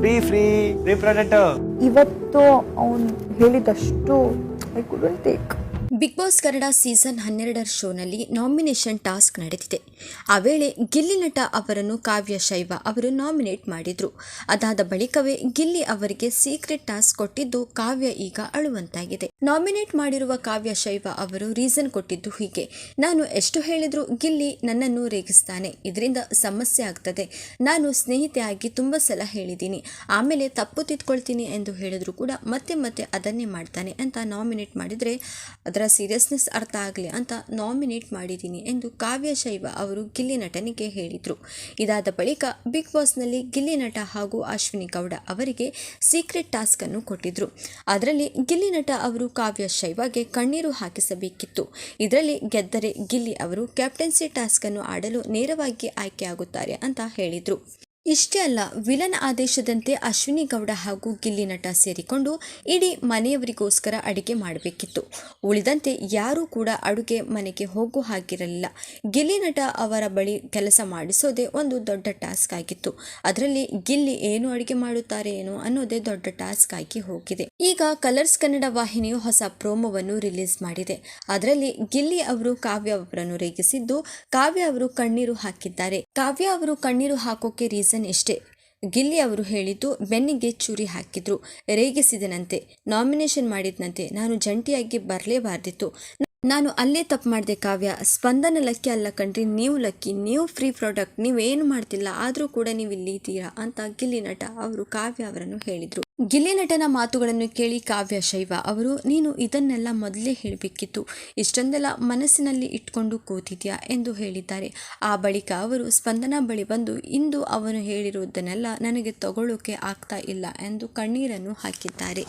Free free product ಇವತ್ತು ಅವನು ಹೇಳಿದಷ್ಟು I couldn't take Big Boss Kannada season ಹನ್ನೆರಡರ ಶೋನಲ್ಲಿ ನಾಮಿನೇಷನ್ ಟಾಸ್ಕ್ ನಡೆದಿದೆ. ಆ ವೇಳೆ ಗಿಲ್ಲಿ ನಟ ಅವರನ್ನು ಕಾವ್ಯ ಶೈವ ಅವರು ನಾಮಿನೇಟ್ ಮಾಡಿದ್ರು. ಅದಾದ ಬಳಿಕವೇ ಗಿಲ್ಲಿ ಅವರಿಗೆ ಸೀಕ್ರೆಟ್ ಟಾಸ್ಕ್ ಕೊಟ್ಟಿದ್ದು ಕಾವ್ಯ ಈಗ ಅಳುವಂತಾಗಿದೆ. ನಾಮಿನೇಟ್ ಮಾಡಿರುವ ಕಾವ್ಯ ಶೈವ ಅವರು ರೀಸನ್ ಕೊಟ್ಟಿದ್ದು ಹೀಗೆ. ನಾನು ಎಷ್ಟು ಹೇಳಿದ್ರು ಗಿಲ್ಲಿ ನನ್ನನ್ನು ರೇಗಿಸ್ತಾನೆ. ಇದರಿಂದ ಸಮಸ್ಯೆ ಆಗ್ತದೆ. ನಾನು ಸ್ನೇಹಿತೆಯಾಗಿ ತುಂಬ ಸಲ ಹೇಳಿದ್ದೀನಿ. ಆಮೇಲೆ ತಪ್ಪು ತಿದ್ಕೊಳ್ತೀನಿ ಎಂದು ಹೇಳಿದ್ರು ಕೂಡ ಮತ್ತೆ ಮತ್ತೆ ಅದನ್ನೇ ಮಾಡ್ತಾನೆ ಅಂತ ನಾಮಿನೇಟ್ ಮಾಡಿದರೆ ಅದರ ಸೀರಿಯಸ್ನೆಸ್ ಅರ್ಥ ಆಗಲಿ ಅಂತ ನಾಮಿನೇಟ್ ಮಾಡಿದ್ದೀನಿ ಎಂದು ಕಾವ್ಯ ಶೈವ ಅವರು ಗಿಲ್ಲಿ ನಟನಿಗೆ ಹೇಳಿದರು. ಇದಾದ ಬಳಿಕ ಬಿಗ್ ಬಾಸ್ನಲ್ಲಿ ಗಿಲ್ಲಿ ನಟ ಹಾಗೂ ಅಶ್ವಿನಿ ಗೌಡ ಅವರಿಗೆ ಸೀಕ್ರೆಟ್ ಟಾಸ್ಕ್ ಅನ್ನು ಕೊಟ್ಟಿದ್ರು. ಅದರಲ್ಲಿ ಗಿಲ್ಲಿ ನಟ ಅವರು ಕಾವ್ಯ ಶೈವಾಗೆ ಕಣ್ಣೀರು ಹಾಕಿಸಬೇಕಿತ್ತು. ಇದರಲ್ಲಿ ಗೆದ್ದರೆ ಗಿಲ್ಲಿ ಅವರು ಕ್ಯಾಪ್ಟನ್ಸಿ ಟಾಸ್ಕ್ ಅನ್ನು ಆಡಲು ನೇರವಾಗಿ ಆಯ್ಕೆಯಾಗುತ್ತಾರೆ ಅಂತ ಹೇಳಿದರು. ಇಷ್ಟೇ ಅಲ್ಲ, ವಿಲನ್ ಆದೇಶದಂತೆ ಅಶ್ವಿನಿ ಗೌಡ ಹಾಗೂ ಗಿಲ್ಲಿ ನಟ ಸೇರಿಕೊಂಡು ಇಡೀ ಮನೆಯವರಿಗೋಸ್ಕರ ಅಡುಗೆ ಮಾಡಬೇಕಿತ್ತು. ಉಳಿದಂತೆ ಯಾರೂ ಕೂಡ ಅಡುಗೆ ಮನೆಗೆ ಹೋಗೋ ಹಾಗಿರಲಿಲ್ಲ. ಗಿಲ್ಲಿ ನಟ ಅವರ ಬಳಿ ಕೆಲಸ ಮಾಡಿಸೋದೇ ಒಂದು ದೊಡ್ಡ ಟಾಸ್ಕ್ ಆಗಿತ್ತು. ಅದರಲ್ಲಿ ಗಿಲ್ಲಿ ಏನು ಅಡುಗೆ ಮಾಡುತ್ತಾರೆ ಏನೋ ಅನ್ನೋದೇ ದೊಡ್ಡ ಟಾಸ್ಕ್ ಆಗಿ ಹೋಗಿದೆ. ಈಗ ಕಲರ್ಸ್ ಕನ್ನಡ ವಾಹಿನಿಯು ಹೊಸ ಪ್ರೋಮೋವನ್ನು ರಿಲೀಸ್ ಮಾಡಿದೆ. ಅದರಲ್ಲಿ ಗಿಲ್ಲಿ ಅವರು ಕಾವ್ಯ ಅವರನ್ನು ರೇಗಿಸಿದ್ದು, ಕಾವ್ಯ ಅವರು ಕಣ್ಣೀರು ಹಾಕಿದ್ದಾರೆ. ಕಾವ್ಯ ಅವರು ಕಣ್ಣೀರು ಹಾಕೋಕೆ ರೀಸನ್ ಇಷ್ಟೇ ಗಿಲ್ಲಿ ಅವರು ಹೇಳಿದ್ದು ಬೆನ್ನಿಗೆ ಚೂರಿ ಹಾಕಿದ್ರು, ರೇಗಿಸಿದನಂತೆ, ನಾಮಿನೇಷನ್ ಮಾಡಿದ್ನಂತೆ, ನಾನು ಜಂಟಿಯಾಗಿ ಬರಲೇಬಾರ್ದಿತ್ತು. ನಾನು ಅಲ್ಲೇ ತಪ್ಪು ಮಾಡಿದೆ ಕಾವ್ಯ. ಸ್ಪಂದನ ಲಕ್ಕಿ ಅಲ್ಲ ಕಣ್ರಿ ನೀವು ಲಕ್ಕಿ, ನೀವು ಫ್ರೀ ಪ್ರಾಡಕ್ಟ್, ನೀವೇನು ಮಾಡ್ತಿಲ್ಲ, ಆದರೂ ಕೂಡ ನೀವು ಇಲ್ಲಿ ಇದ್ದೀರಾ ಅಂತ ಗಿಲ್ಲಿ ನಟ ಅವರು ಕಾವ್ಯ ಅವರನ್ನು ಹೇಳಿದರು. ಗಿಲ್ಲಿ ನಟನ ಮಾತುಗಳನ್ನು ಕೇಳಿ ಕಾವ್ಯ ಶೈವ ಅವರು, ನೀನು ಇದನ್ನೆಲ್ಲ ಮೊದಲೇ ಹೇಳಬೇಕಿತ್ತು. ಇಷ್ಟೊಂದೆಲ್ಲ ಮನಸ್ಸಿನಲ್ಲಿ ಇಟ್ಕೊಂಡು ಕೂತಿದ್ಯಾ? ಎಂದು ಹೇಳಿದ್ದಾರೆ. ಆ ಬಳಿಕ ಅವರು, ಸ್ಪಂದನ ಬಳಿ ಬಂದು ಇಂದು ಅವನು ಹೇಳಿರುವುದನ್ನೆಲ್ಲ ನನಗೆ ತಗೊಳ್ಳೋಕೆ ಆಗ್ತಾ ಇಲ್ಲ ಎಂದು ಕಣ್ಣೀರನ್ನು ಹಾಕಿದ್ದಾರೆ.